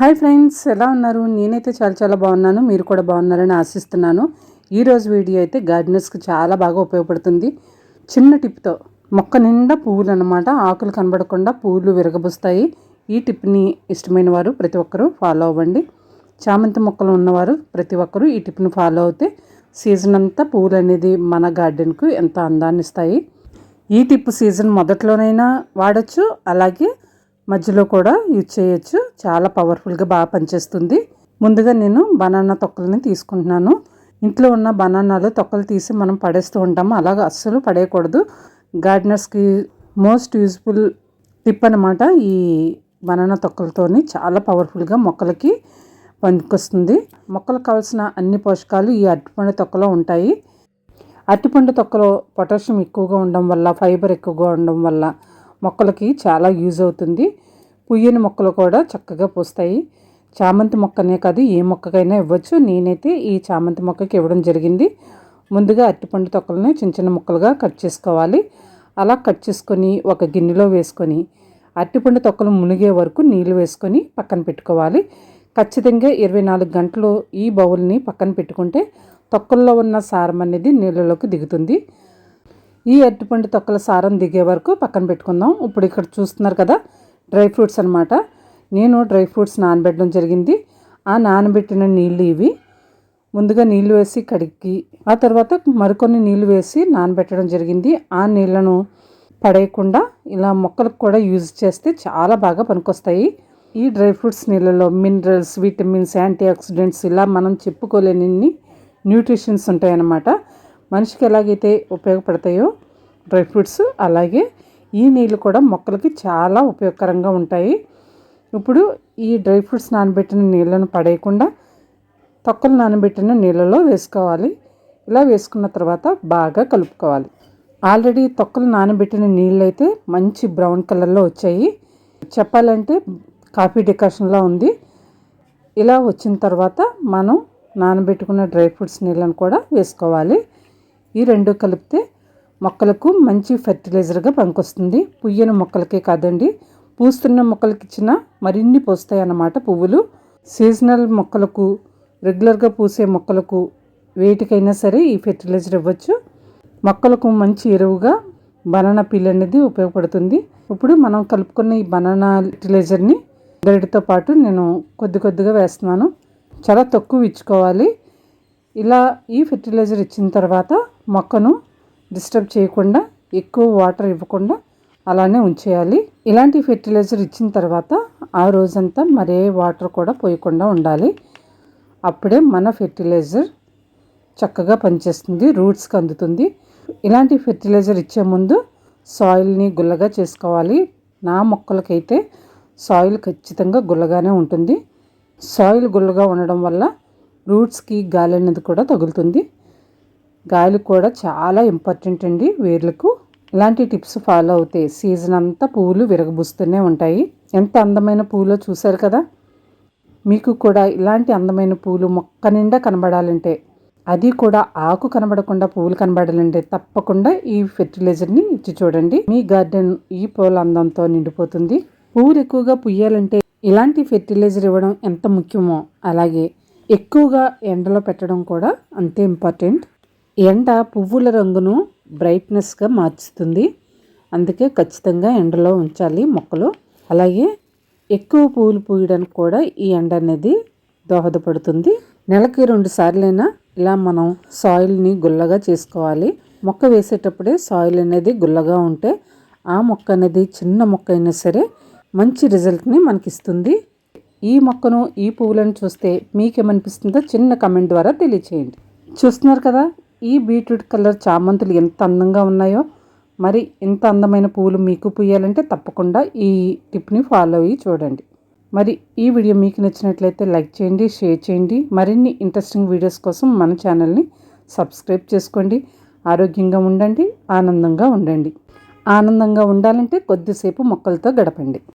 Hi friends ఎలా ఉన్నారు? నేనైతే చాలా చాలా బాగున్నాను. మీరు కూడా బాగున్నారని ఆశిస్తున్నాను. ఈరోజు వీడియో అయితే గార్డెనర్స్కి చాలా బాగా ఉపయోగపడుతుంది. చిన్న టిప్తో మొక్క నిండా పువ్వులు అనమాట ఆకులు కనబడకుండా పువ్వులు విరగబుస్తాయి. ఈ టిప్ని ఇష్టమైన వారు ప్రతి ఒక్కరూ ఫాలో అవ్వండి. చామంతి మొక్కలు ఉన్నవారు ప్రతి ఒక్కరూ ఈ టిప్ని ఫాలో అవుతే సీజన్ అంతా పువ్వులు అనేది మన గార్డెన్కు ఎంత అందాన్ని ఇస్తాయి. ఈ టిప్ సీజన్ మొదట్లోనైనా వాడచ్చు. అలాగే మధ్యలో కూడా యూజ్ చేయొచ్చు. చాలా పవర్ఫుల్గా బాగా పనిచేస్తుంది. ముందుగా నేను బనానా తొక్కలని తీసుకుంటున్నాను. ఇంట్లో ఉన్న బనానాలు తొక్కలు తీసి మనం పడేస్తూ ఉంటాము. అలాగ అస్సలు పడేయకూడదు. గార్డెనర్స్కి మోస్ట్ యూజ్ఫుల్ టిప్ అనమాట ఈ బనానా తొక్కలతోని. చాలా పవర్ఫుల్గా మొక్కలకి పనికొస్తుంది. మొక్కలకు కావాల్సిన అన్ని పోషకాలు ఈ అరటిపండు తొక్కలో ఉంటాయి. అరటిపండు తొక్కలో పొటాషియం ఎక్కువగా ఉండడం వల్ల ఫైబర్ ఎక్కువగా ఉండడం వల్ల మొక్కలకి చాలా యూజ్ అవుతుంది. పుయ్యని మొక్కలు కూడా చక్కగా పూస్తాయి. చామంతి మొక్కనే కాదు ఏ మొక్కకైనా ఇవ్వచ్చు. నేనైతే ఈ చామంతి మొక్కకి ఇవ్వడం జరిగింది. ముందుగా అరటిపండు తొక్కలని చిన్న చిన్న ముక్కలుగా కట్ చేసుకోవాలి. అలా కట్ చేసుకొని ఒక గిన్నెలో వేసుకొని అరటిపండు తొక్కలు మునిగే వరకు నీళ్ళు వేసుకొని పక్కన పెట్టుకోవాలి. ఖచ్చితంగా ఇరవై నాలుగు గంటలు ఈ బౌల్ని పక్కన పెట్టుకుంటే తొక్కల్లో ఉన్న సారం అనేది నీళ్ళలోకి దిగుతుంది. ఈ అరటిపండు తొక్కల సారం దిగే వరకు పక్కన పెట్టుకుందాం. ఇప్పుడు ఇక్కడ చూస్తున్నారు కదా డ్రై ఫ్రూట్స్ అనమాట నేను డ్రై ఫ్రూట్స్ నానబెట్టడం జరిగింది. ఆ నానబెట్టిన నీళ్ళు ఇవి. ముందుగా నీళ్ళు వేసి కడిగి ఆ తర్వాత మరికొన్ని నీళ్ళు వేసి నానబెట్టడం జరిగింది. ఆ నీళ్ళను పడేయకుండా ఇలా మొక్కలకు కూడా యూజ్ చేస్తే చాలా బాగా పనికొస్తాయి. ఈ డ్రై ఫ్రూట్స్ నీళ్ళలో మినరల్స్ విటమిన్స్ యాంటీ ఆక్సిడెంట్స్ ఇలా మనం చెప్పుకోలేని న్యూట్రిషన్స్ ఉంటాయన్నమాట. మనిషికి ఎలాగైతే ఉపయోగపడతాయో డ్రై ఫ్రూట్స్ అలాగే ఈ నీళ్ళు కూడా మొక్కలకి చాలా ఉపయోగకరంగా ఉంటాయి. ఇప్పుడు ఈ డ్రై ఫ్రూట్స్ నానబెట్టిన నీళ్ళను పడేయకుండా తొక్కలు నానబెట్టిన నీళ్ళలో వేసుకోవాలి. ఇలా వేసుకున్న తర్వాత బాగా కలుపుకోవాలి. ఆల్రెడీ తొక్కలు నానబెట్టిన నీళ్ళు అయితే మంచి బ్రౌన్ కలర్లో వచ్చాయి. చెప్పాలంటే కాఫీ డికాషన్లో ఉంది. ఇలా వచ్చిన తర్వాత మనం నానబెట్టుకున్న డ్రై ఫ్రూట్స్ నీళ్ళను కూడా వేసుకోవాలి. ఈ రెండు కలిపితే మొక్కలకు మంచి ఫెర్టిలైజర్గా పనికొస్తుంది. పుయ్యని మొక్కలకే కాదండి పూస్తున్న మొక్కలకి ఇచ్చిన మరిన్ని పూస్తాయి అన్నమాట పువ్వులు. సీజనల్ మొక్కలకు రెగ్యులర్గా పూసే మొక్కలకు వేటికైనా సరే ఈ ఫెర్టిలైజర్ ఇవ్వచ్చు. మొక్కలకు మంచి ఎరువుగా బనానా పీల్ అనేది ఉపయోగపడుతుంది. ఇప్పుడు మనం కలుపుకున్న ఈ బనానా ఫెర్టిలైజర్ని గరిటితో పాటు నేను కొద్ది కొద్దిగా వేస్తున్నాను. చాలా తక్కువ ఇచ్చుకోవాలి. ఇలా ఈ ఫెర్టిలైజర్ ఇచ్చిన తర్వాత మొక్కను డిస్టర్బ్ చేయకుండా ఎక్కువ వాటర్ ఇవ్వకుండా అలానే ఉంచేయాలి. ఇలాంటి ఫెర్టిలైజర్ ఇచ్చిన తర్వాత ఆ రోజంతా మరే వాటర్ కూడా పోయకుండా ఉండాలి. అప్పుడే మన ఫెర్టిలైజర్ చక్కగా పనిచేస్తుంది రూట్స్కి అందుతుంది. ఇలాంటి ఫెర్టిలైజర్ ఇచ్చే ముందు సాయిల్ని గుల్లగా చేసుకోవాలి. నా మొక్కలకైతే సాయిల్ ఖచ్చితంగా గుల్లగానే ఉంటుంది. సాయిల్ గుల్లగా ఉండడం వల్ల రూట్స్కి గాలి అనేది కూడా తగులుతుంది. గాలి కూడా చాలా ఇంపార్టెంట్ అండి వేర్లకు. ఇలాంటి టిప్స్ ఫాలో అవుతే సీజన్ అంతా పువ్వులు విరగబూస్తూనే ఉంటాయి. ఎంత అందమైన పూలో చూశారు కదా? మీకు కూడా ఇలాంటి అందమైన పూలు మొక్క నిండా కనబడాలంటే అది కూడా ఆకు కనబడకుండా పువ్వులు కనబడాలంటే తప్పకుండా ఈ ఫెర్టిలైజర్ని ఇచ్చి చూడండి. మీ గార్డెన్ ఈ పూల అందంతో నిండిపోతుంది. పువ్వులు ఎక్కువగా పుయ్యాలంటే ఇలాంటి ఫెర్టిలైజర్ ఇవ్వడం ఎంత ముఖ్యమో అలాగే ఎక్కువగా ఎండలో పెట్టడం కూడా అంతే ఇంపార్టెంట్ ఎండ పువ్వుల రంగును బ్రైట్నెస్గా మార్చుతుంది. అందుకే ఖచ్చితంగా ఎండలో ఉంచాలి మొక్కలు. అలాగే ఎక్కువ పువ్వులు పూయడానికి కూడా ఈ ఎండ అనేది దోహదపడుతుంది. నెలకి రెండు సార్లైనా ఇలా మనం సాయిల్ని గుల్లగా చేసుకోవాలి. మొక్క వేసేటప్పుడే సాయిల్ అనేది గుల్లగా ఉంటే ఆ మొక్క అనేది చిన్న మొక్క అయినా సరే మంచి రిజల్ట్ని మనకిస్తుంది. ఈ మొక్కను ఈ పువ్వులను చూస్తే మీకేమనిపిస్తుందో చిన్న కమెంట్ ద్వారా తెలియచేయండి. చూస్తున్నారు కదా ఈ బీట్రూట్ కలర్ చామంతులు ఎంత అందంగా ఉన్నాయో మరి ఇంత అందమైన పూలు మీకు పూయాలంటే తప్పకుండా ఈ టిప్ని ఫాలో అయ్యి చూడండి. మరి ఈ వీడియో మీకు నచ్చినట్లయితే లైక్ చేయండి షేర్ చేయండి. మరిన్ని ఇంట్రెస్టింగ్ వీడియోస్ కోసం మన ఛానల్ని సబ్స్క్రైబ్ చేసుకోండి. ఆరోగ్యంగా ఉండండి ఆనందంగా ఉండండి. ఆనందంగా ఉండాలంటే కొద్దిసేపు మొక్కలతో గడపండి.